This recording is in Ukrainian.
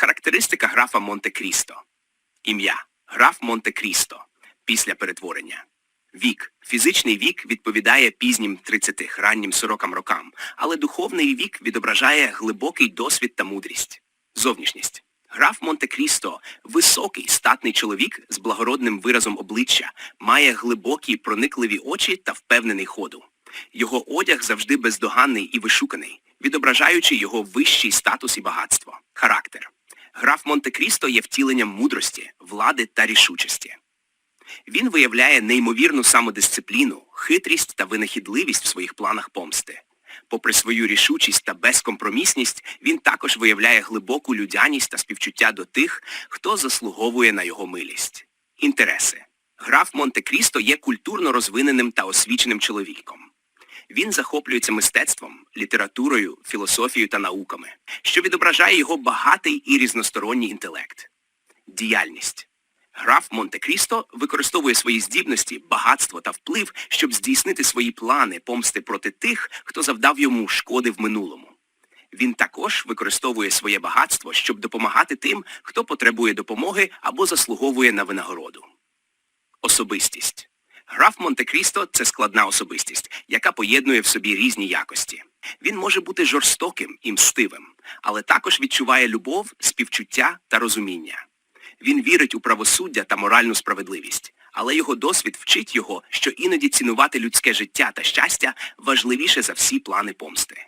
Характеристика графа Монте-Крісто. Ім'я граф Монте-Крісто після перетворення. Вік. Фізичний вік відповідає пізнім 30-х, раннім 40 рокам, але духовний вік відображає глибокий досвід та мудрість. Зовнішність. Граф Монте-Крісто – високий, статний чоловік з благородним виразом обличчя, має глибокі, проникливі очі та впевнений ходу. Його одяг завжди бездоганний і вишуканий, відображаючи його вищий статус і багатство. Характер. Граф Монте-Крісто є втіленням мудрості, влади та рішучості. Він виявляє неймовірну самодисципліну, хитрість та винахідливість в своїх планах помсти. Попри свою рішучість та безкомпромісність, він також виявляє глибоку людяність та співчуття до тих, хто заслуговує на його милість. Інтереси. Граф Монте-Крісто є культурно розвиненим та освіченим чоловіком. Він захоплюється мистецтвом, літературою, філософією та науками, що відображає його багатий і різносторонній інтелект. Діяльність. Граф Монте-Крісто використовує свої здібності, багатство та вплив, щоб здійснити свої плани помсти проти тих, хто завдав йому шкоди в минулому. Він також використовує своє багатство, щоб допомагати тим, хто потребує допомоги або заслуговує на винагороду. Особистість. Граф Монте-Крісто – це складна особистість, яка поєднує в собі різні якості. Він може бути жорстоким і мстивим, але також відчуває любов, співчуття та розуміння. Він вірить у правосуддя та моральну справедливість, але його досвід вчить його, що іноді цінувати людське життя та щастя важливіше за всі плани помсти.